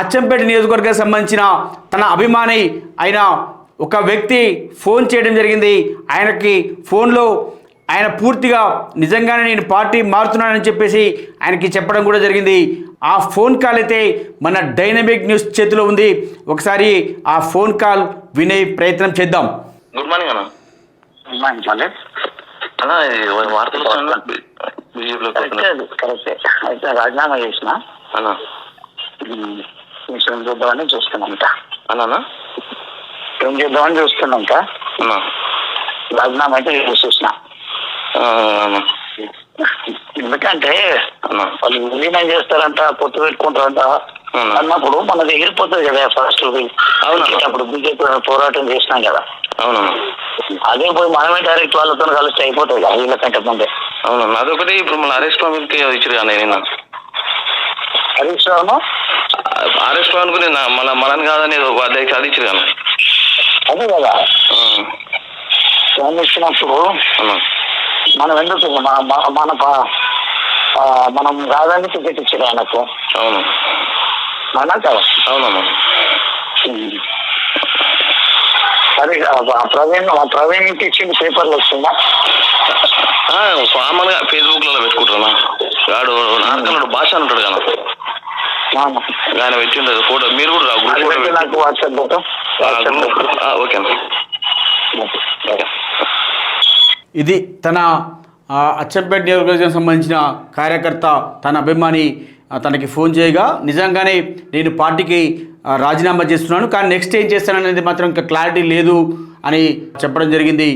అచ్చంపేట నియోజకవర్గానికి సంబంధించిన తన అభిమాని అయిన ఒక వ్యక్తి ఫోన్ చేయడం జరిగింది. ఆయనకి ఫోన్లో ఆయన పూర్తిగా నిజంగానే నేను పార్టీ మారుతున్నానని చెప్పేసి ఆయనకి చెప్పడం కూడా జరిగింది. ఆ ఫోన్ కాల్ అయితే మన డైనమిక్ న్యూస్ చేతిలో ఉంది. ఒకసారి ఆ ఫోన్ కాల్ వినే ప్రయత్నం చేద్దాం. గుడ్ మార్నింగ్ అన్న. అన్న వార్తలు కరెక్టే. అయితే రాజీనామా చేసిన. అన్న. ఏం చేద్దామని చూస్తున్నాంట. అన్న ఏం చేద్దామని చూస్తున్నాంట. రాజీనామా అయితే చూసిన. ఎందుకంటే వాళ్ళు విలీనం చేస్తారంట పొత్తు పెట్టుకుంటారంట. అవునా. అన్నప్పుడు మనది ఎగిరిపోతుంది కదా ఫస్ట్ అవునా. అప్పుడు బీజేపీ పోరాటం చేసినాం కదా. అదే పోయి మనమే డైరెక్ట్ వాళ్ళతో కలిసి అయిపోతుంది కదా వీళ్ళకంటే ముందే. అవునన్న అదొకటి ఇప్పుడు మన అరెస్ట్ పంపించి ఇచ్చారు హరీష్ రావును? అరెస్ట్ అనుకుని నా- మన మనని కాదని ఏదో ఒక అధ్యక్ష అది కదా. ఇచ్చినప్పుడు మనం ఎందుకు మన మన- కాదని టికెట్ ఇచ్చారు ఆయనకు. అవును. అవునా కదా అవునన్న సరే ప్రవీణ్ ఆ ప్రవీణ్కి ఇచ్చింది పేపర్లు వస్తుందా ఆ, కామన్గా ఫేస్బుక్లలో పెట్టుకుంటున్నా వాడు నాటకంలో భాష అని ఉంటాడు కదా. ఫోటో. మీరు కూడా రా, గ్రూప్ ఫోటో నాకు వాట్సాప్. ఆ, ఓకే. ఇది తన అచ్చంపేట నియోజకవర్గానికి సంబంధించిన కార్యకర్త తన అభిమాని తనకి ఫోన్ చేయగా నిజంగానే నేను పార్టీకి రాజీనామా చేస్తున్నాను కానీ నెక్స్ట్ ఏం చేస్తాననేది మాత్రం ఇంకా క్లారిటీ లేదు అని చెప్పడం జరిగింది.